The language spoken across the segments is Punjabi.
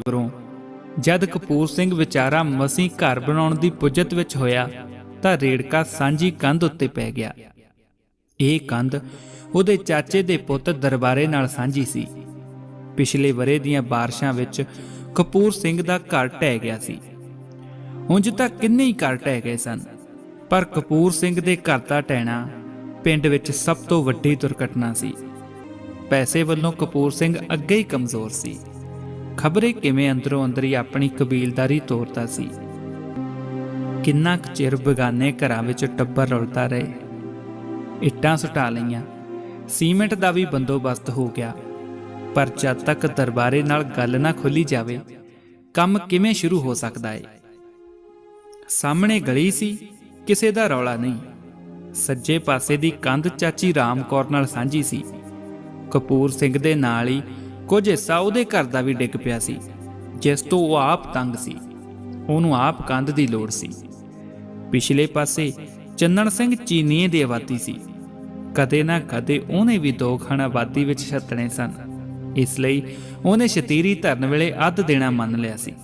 ਮਗਰੋਂ ਜਦ ਕਪੂਰ ਸਿੰਘ ਵਿਚਾਰਾ ਮਸੀਂ ਘਰ ਬਣਾਉਣ ਦੀ ਪੁੱਜਤ ਵਿੱਚ ਹੋਇਆ, ਤਾਂ ਰੇੜਕਾ ਸਾਂਝੀ ਕੰਧ ਉੱਤੇ ਪੈ ਗਿਆ। ਇਹ ਕੰਧ ਉਹਦੇ ਚਾਚੇ ਦੇ ਪੁੱਤ ਦਰਬਾਰੇ ਨਾਲ ਸਾਂਝੀ ਸੀ। ਪਿਛਲੇ ਵਰੇ ਦੀਆਂ ਬਾਰਿਸ਼ਾਂ ਵਿੱਚ ਕਪੂਰ ਸਿੰਘ ਦਾ ਘਰ ਢਹਿ ਗਿਆ ਸੀ। ਉਂਝ ਤਾਂ ਕਿੰਨੇ ਹੀ ਘਰ ਢਹਿ ਗਏ ਸਨ, ਪਰ ਕਪੂਰ ਸਿੰਘ ਦੇ ਘਰ ਦਾ ਟਹਿਣਾ ਪਿੰਡ ਵਿੱਚ ਸਭ ਤੋਂ ਵੱਡੀ ਦੁਰਘਟਨਾ ਸੀ। ਪੈਸੇ ਵੱਲੋਂ ਕਪੂਰ ਸਿੰਘ ਅੱਗੇ ਹੀ ਕਮਜ਼ੋਰ ਸੀ। ਖਬਰੇ ਕਿਵੇਂ ਅੰਦਰੋਂ ਅੰਦਰ ਹੀ ਆਪਣੀ ਕਬੀਲਦਾਰੀ ਤੋਰਦਾ ਸੀ? ਕਿੰਨਾ ਕੁ ਚਿਰ ਬਗਾਨੇ ਘਰਾਂ ਵਿੱਚ ਟੱਬਰ ਰੁਲਦਾ ਰਹੇ? ਇੱਟਾਂ ਸੁਟਾ ਲਈਆਂ। ਸੀਮੈਂਟ ਦਾ ਵੀ ਬੰਦੋਬਸਤ ਹੋ ਗਿਆ। ਪਰ ਜਦ ਤੱਕ ਦਰਬਾਰੇ ਨਾਲ ਗੱਲ ਨਾ ਖੁੱਲੀ ਜਾਵੇ, ਕੰਮ ਕਿਵੇਂ ਸ਼ੁਰੂ ਹੋ ਸਕਦਾ ਹੈ ਸਾਹਮਣੇ ਗਲੀ ਸੀ, ਕਿਸੇ ਦਾ ਰੌਲਾ ਨਹੀਂ। ਸੱਜੇ ਪਾਸੇ ਦੀ ਕੰਧ ਚਾਚੀ ਰਾਮ ਕੌਰ ਨਾਲ ਸਾਂਝੀ ਸੀ। ਕਪੂਰ ਸਿੰਘ ਦੇ ਨਾਲ ਹੀ ਕੁਝ ਹਿੱਸਾ ਉਹਦੇ ਘਰ ਦਾ ਵੀ ਡਿੱਗ ਪਿਆ ਸੀ, ਜਿਸ ਤੋਂ ਉਹ ਆਪ ਤੰਗ ਸੀ। ਉਹਨੂੰ ਆਪ ਕੰਧ ਦੀ ਲੋੜ ਸੀ। ਪਿਛਲੇ ਪਾਸੇ ਚੰਨਣ ਸਿੰਘ ਚੀਨੀਏ ਦੀ ਆਬਾਦੀ ਸੀ। ਕਦੇ ਨਾ ਕਦੇ ਉਹਨੇ ਵੀ ਦੋ ਖਾਨਾ ਆਬਾਦੀ ਵਿੱਚ ਛੱਤਣੇ ਸਨ। ਇਸ ਲਈ ਉਹਨੇ ਸ਼ਤੀਰੀ ਧਰਨ ਵੇਲੇ ਅੱਧ ਦੇਣਾ ਮੰਨ ਲਿਆ ਸੀ।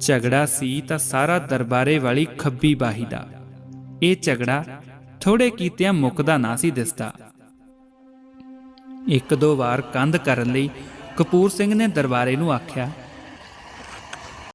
ਝਗੜਾ ਸੀ ਤਾਂ ਸਾਰਾ ਦਰਬਾਰੇ ਵਾਲੀ ਖੱਬੀ ਬਾਹੀ ਦਾ। ਇਹ ਝਗੜਾ ਥੋੜੇ ਕੀਤਿਆਂ ਮੁੱਕਦਾ ਨਾ ਸੀ ਦਿਸਦਾ। ਇੱਕ ਦੋ ਵਾਰ ਕੰਧ ਕਰਨ ਲਈ ਕਪੂਰ ਸਿੰਘ ਨੇ ਦਰਬਾਰੇ ਨੂੰ ਆਖਿਆ